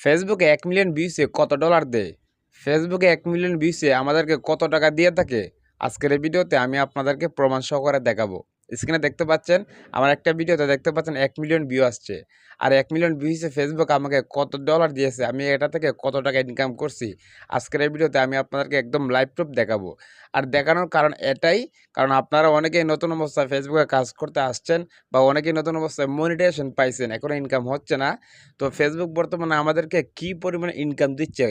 ফেসবুকে এক মিলিয়ন ভিউসে কত ডলার দেয়? ফেসবুকে এক মিলিয়ন ভিউসে আমাদেরকে কত টাকা দিয়ে থাকে? আজকের ভিডিওতে আমি আপনাদেরকে প্রমাণ সহকারে দেখাবো। স্ক্রিনে দেখতে পাচ্ছেন, আমার একটা ভিডিওতে দেখতে পাচ্ছেন এক মিলিয়ন ভিউ আসছে। আর এক মিলিয়ন ভিউসে ফেসবুক আমাকে কত ডলার দিয়েছে, আমি এটা থেকে কত টাকা ইনকাম করছি, আজকের এই ভিডিওতে আমি আপনাদেরকে একদম লাইভ প্রুফ দেখাবো। আর দেখানোর কারণ এটাই, কারণ আপনারা অনেকেই নতুন অবস্থায় ফেসবুকে কাজ করতে আসছেন বা অনেকেই নতুন অবস্থায় মনিটাইজেশন পাইছেন এখনও ইনকাম হচ্ছে না। তো ফেসবুক বর্তমানে আমাদেরকে কি পরিমাণে ইনকাম দিচ্ছে?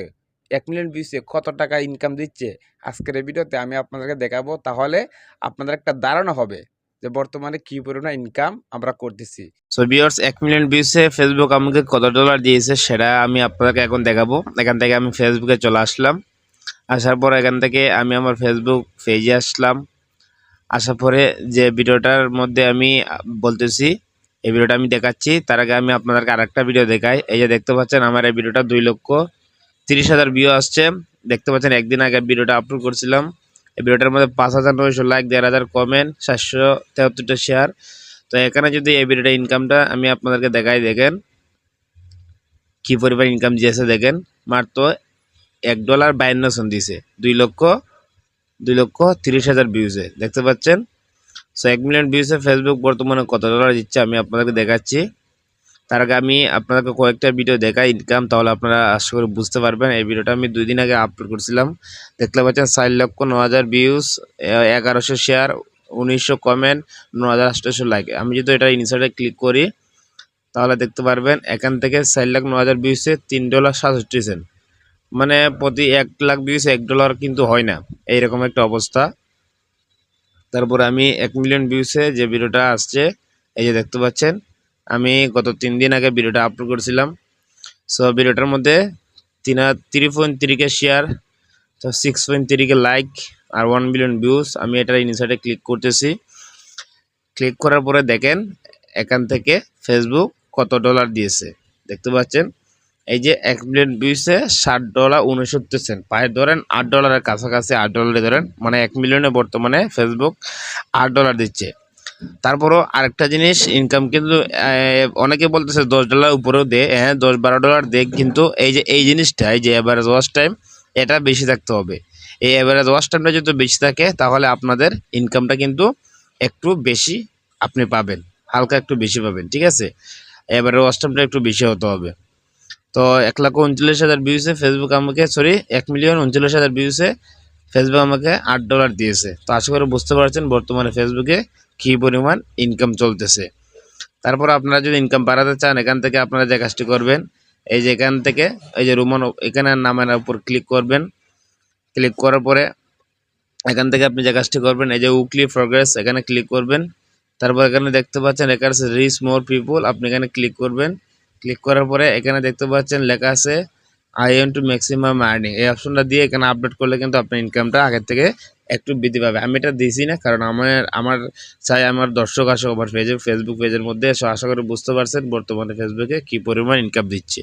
এক মিলিয়ন ভিউসে কত টাকা ইনকাম দিচ্ছে? আজকের এই ভিডিওতে আমি আপনাদেরকে দেখাবো, তাহলে আপনাদের একটা ধারণা হবে। যে বর্তমানে কি পরিমাণে ইনকাম আমরা করতেছি। সো ভিউয়ার্স এক মিলিয়ন ভিউসে ফেসবুক আমাকে কত ডলার দিয়েছে সেটা আমি আপনাদেরকে এখন দেখাবো। এখান থেকে আমি ফেসবুকে চলে আসলাম। আসার পর এখান থেকে আমি আমার ফেসবুক পেজে আসলাম। আসার পরে যে ভিডিওটার মধ্যে আমি বলতেছি, এই ভিডিওটা আমি দেখাচ্ছি। তার আগে আমি আপনাদেরকে আরেকটা ভিডিও দেখাই। এই যে দেখতে পাচ্ছেন, আমার এই ভিডিওটা দুই লক্ষ তিরিশ হাজার ভিউ আসছে। দেখতে পাচ্ছেন, একদিন আগে ভিডিওটা আপলোড করছিলাম। এই ভিডিওটার মধ্যে পাঁচ হাজার নয়শো লাইক দেড় হাজার কমেন্ট সাতশো তেহাত্তরটা শেয়ার তো এখানে যদি এই ভিডিওটা ইনকামটা আমি আপনাদেরকে দেখাই, দেখেন। কি পরিমাণ ইনকাম দিয়েছে, দেখেন। মাত্র এক ডলার বায়ান্ন সন দিয়েছে। দুই লক্ষ দুই লক্ষ তিরিশ হাজার ভিউজে দেখতে পাচ্ছেন? সো এক মিলিয়ন ভিউজে ফেসবুক বর্তমানে কত ডলার দিচ্ছে আমি আপনাদেরকে দেখাচ্ছি। তার আগে আমি আপনাদেরকে কয়েকটা ভিডিও দেখাই ইনকাম তাহলে আপনারা আশা করি বুঝতে পারবেন। এই ভিডিওটা আমি দুই দিন আগে আপলোড করছিলাম। দেখতে পাচ্ছেন চার লক্ষ ন হাজার ভিউজ এগারোশো শেয়ার উনিশশো কমেন্ট ন হাজার আটশোশো লাইক আমি যদি এটা ইনসাইডে ক্লিক করি, তাহলে দেখতে পারবেন, এখান থেকে চার লাখ ন হাজার ভিউসে তিন ডলার সাতষট্টি সেন্ট মানে প্রতি এক লাখ ভিউসে এক ডলার কিন্তু হয় না। এইরকম একটা অবস্থা। তারপর আমি এক মিলিয়ন ভিউসে যে ভিডিওটা আসছে, এই যে দেখতে পাচ্ছেন আমি গত তিন দিন আগে ভিডিওটা আপলোড করেছিলাম। সো ভিডিওটার মধ্যে তিন থ্রি পয়েন্ট থ্রিকে শেয়ার তো সিক্স পয়েন্ট থ্রিকে লাইক আর ওয়ান মিলিয়ন ভিউজ আমি এটার ইনসাইডে ক্লিক করতেছি। ক্লিক করার পরে দেখেন, এখান থেকে ফেসবুক কত ডলার দিয়েছে? দেখতে পাচ্ছেন? এই যে এক মিলিয়ন ভিউসে ষাট ডলার উনসত্তর সেন্ট পায়ে ধরেন আট ডলারের কাছাকাছি আট ডলারে ধরেন মানে এক মিলিয়নে বর্তমানে ফেসবুক আট ডলার দিচ্ছে। তারপরও আরেকটা জিনিস ইনকাম কিন্তু অনেকে বলতেছে দশ ডলার উপরেও দে। হ্যাঁ দশ বারো ডলার দে, কিন্তু এই যে, এই জিনিসটা এই যে অ্যাভারেজ ওয়াচ টাইম এটা বেশি থাকতে হবে। এই অ্যাভারেজ ওয়াচ টাইমটা যদি বেশি থাকে, তাহলে আপনাদের ইনকামটা কিন্তু একটু বেশি আপনি পাবেন। হালকা একটু বেশি পাবেন, ঠিক আছে? এবারে ওয়াচ টাইমটা একটু বেশি হতে হবে। তো এক লাখ উনচল্লিশ হাজার ভিউসে ফেসবুক আমাকে সরি এক মিলিয়ন উনচল্লিশ হাজার ভিউসে ফেসবুক আমাকে আট ডলার দিয়েছে। তো আশা করি বুঝতে পারছেন, বর্তমানে ফেসবুকে কী পরিমাণ ইনকাম চলতেছে। তারপর আপনারা যদি ইনকাম বাড়াতে চান, এখান থেকে আপনারা যে কাজটি করবেন, এই যে এখান থেকে, এই যে রুমন এখানে নামের উপর ক্লিক করবেন। ক্লিক করার পরে এখান থেকে আপনি যে কাজটি করবেন, এই যে উইকলি প্রোগ্রেস এখানে ক্লিক করবেন। তারপর এখানে দেখতে পাচ্ছেন, লেখা আছে রিচ মোর পিপুল আপনি এখানে ক্লিক করবেন। ক্লিক করার পরে এখানে দেখতে পাচ্ছেন, লেখা আছে I M to maximum earning এই অপশনটা দিয়ে এখানে আপডেট করলে কিন্তু আপনার ইনকামটা আগের থেকে একটু বৃদ্ধি পাবে। আমি এটা দিছি না, কারণ আমার আমার চাই আমার দর্শক আসুক, আমার পেজে ফেসবুক পেজের মধ্যে। এসো আশা করি বুঝতে পারছেন বর্তমানে ফেসবুকে কি পরিমাণ ইনকাম দিচ্ছে।